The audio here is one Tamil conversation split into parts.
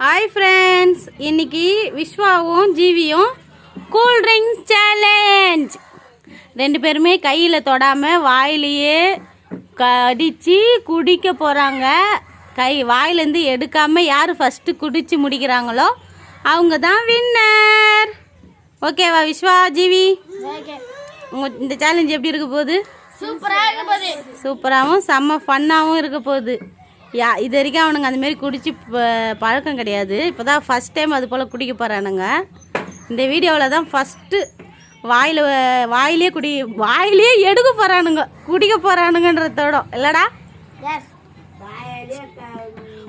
ஹாய் ஃப்ரெண்ட்ஸ் இன்னைக்கு விஸ்வாவும் ஜீவியும் கூல் ட்ரிங்க்ஸ் சேலஞ்ச் ரெண்டு பேருமே கையில் தொடாமல் வாயிலேயே கடிச்சு குடிக்க போகிறாங்க கை வாயிலேருந்து எடுக்காமல் யார் ஃபஸ்ட்டு குடிச்சு முடிக்கிறாங்களோ அவங்க தான் வின்னர் ஓகேவா விஸ்வா ஜீவி? உங்கள் இந்த சேலஞ்ச் எப்படி இருக்க போகுது? சூப்பரா இருக்க போது சூப்பராகவும் செம்ம ஃபன்னாகவும் இருக்க போகுது. யா இது வரைக்கும் அவனுங்க அந்த மாதிரி குடிச்சு ப- பழக்கம் கிடையாது. இப்போ தான் ஃபஸ்ட் டைம் அது போல் குடிக்க போகிறானுங்க இந்த வீடியோவில் தான் ஃபஸ்ட்டு வாயில் வாயிலே குடி வாயிலே எடுக்க போகிறானுங்க குடிக்க போகிறானுங்கன்றதோட இல்லைடா.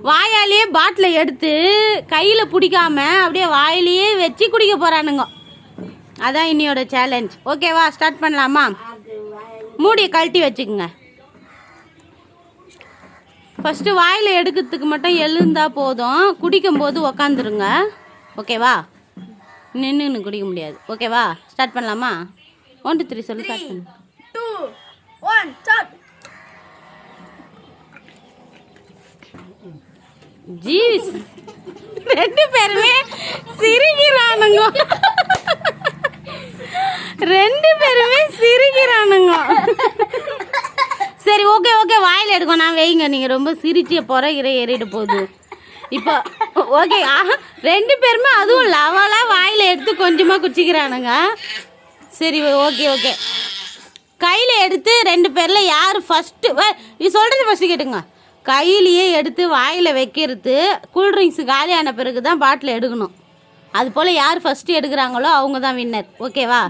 வாயாலேயே பாட்டில் எடுத்து கையில் பிடிக்காம அப்படியே வாயிலேயே வச்சு குடிக்க போகிறானுங்க அதான் இன்னியோட சேலஞ்ச் ஓகேவா ஸ்டார்ட் பண்ணலாமா? மூடியை கழட்டி வச்சுக்கோங்க. ஃபஸ்ட்டு வாயில் எடுக்கிறதுக்கு மட்டும் எழுந்தா போதும். குடிக்கும்போது உக்காந்துருங்க. ஓகேவா? நின்று குடிக்க முடியாது. ஓகேவா? ஸ்டார்ட் பண்ணலாமா? ஒன் டூ த்ரீ சொல்லி ஸ்டார்ட் பண்ணு. டூ ஒன் ஸ்டார்ட் ஜீஸ் ரெண்டு பேருமே சிரிக்கிறானுங்க. ரெண்டு பேருமே சிரிக்கிறானுங்க. சரி ஓகே ஓகே வாயில் எடுக்கும் நான் வைங்க. நீங்கள் ரொம்ப சிரிச்சிய புறகிற ஏறிட்டு போகுது. இப்போ ஓகே ஆஹா ரெண்டு பேருமே அதுவும் லவலாக வாயில் எடுத்து கொஞ்சமாக குச்சிக்கிறானுங்க. சரி ஓகே ஓகே கையில் எடுத்து ரெண்டு பேரில் யார் ஃபஸ்ட்டு நீ சொல்கிறது ஃபஸ்ட்டு கேட்டுங்க. கையிலேயே எடுத்து வாயில் வைக்கிறது கூல்ட்ரிங்க்ஸ் காலியான பிறகு தான் பாட்டில் எடுக்கணும். அது போல் யார் ஃபஸ்ட்டு எடுக்கிறாங்களோ அவங்க தான் வின்னர் ஓகேவா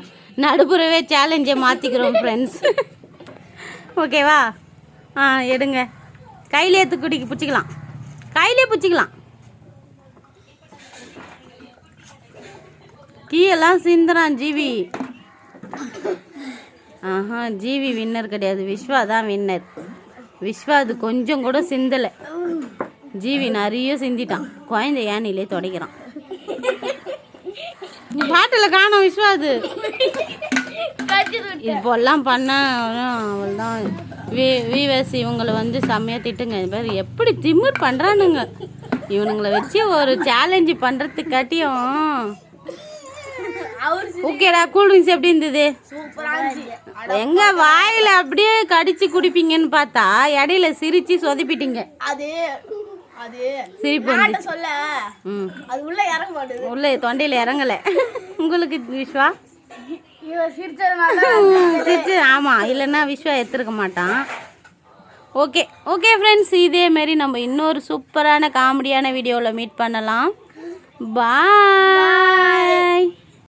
நடுப்புறவே சேலஞ்சை மாற்றிக்கிறோம் ஃப்ரெண்ட்ஸ் ஓகேவா? ஆ எடுங்க. கையிலே எடுத்து பிடிச்சிக்கலாம். கையிலே பிடிச்சிக்கலாம். கீழெல்லாம் சிந்துறான் ஜீவி. ஆஹா ஜீவி வின்னர் கிடையாது. விஸ்வா தான் வின்னர் விஸ்வா அது கொஞ்சம் கூட சிந்தலை. ஜீவி நிறைய சிந்திட்டான். குழந்தை ஏனிலே தொடக்கிறான். பாட்டில் காணும் விஸ்வா அது. இது போலாம் பண்ண அவள் தான் வி விவஸ் இவங்களை வந்து செம்மையாக திட்டுங்க. இது பேர் எப்படி திமிர் பண்ணுறானுங்க இவனுங்களை வச்சு ஒரு சேலஞ்சு பண்ணுறதுக்காட்டியும் ஓகேடா கூல்ட்ரிங்க்ஸ் எப்படி இருந்தது? எங்க வாயில அப்படியே கடிச்சு குடிப்பீங்கன்னு பார்த்தா இடையில சிரிச்சு சொதப்பிட்டீங்க. அது அது. சிரிப்பு சொல்ல அது உள்ள இறங்க உள்ள தொண்டையில இறங்கல. உங்களுக்கு விஸ்வா சிரிச்சு ஆமா இல்லைன்னா விஸ்வா எடுத்துருக்க மாட்டான். ஓகே ஓகே ஃப்ரெண்ட்ஸ் இதே மாதிரி நம்ம இன்னொரு சூப்பரான காமெடியான வீடியோவில் மீட் பண்ணலாம். பாய்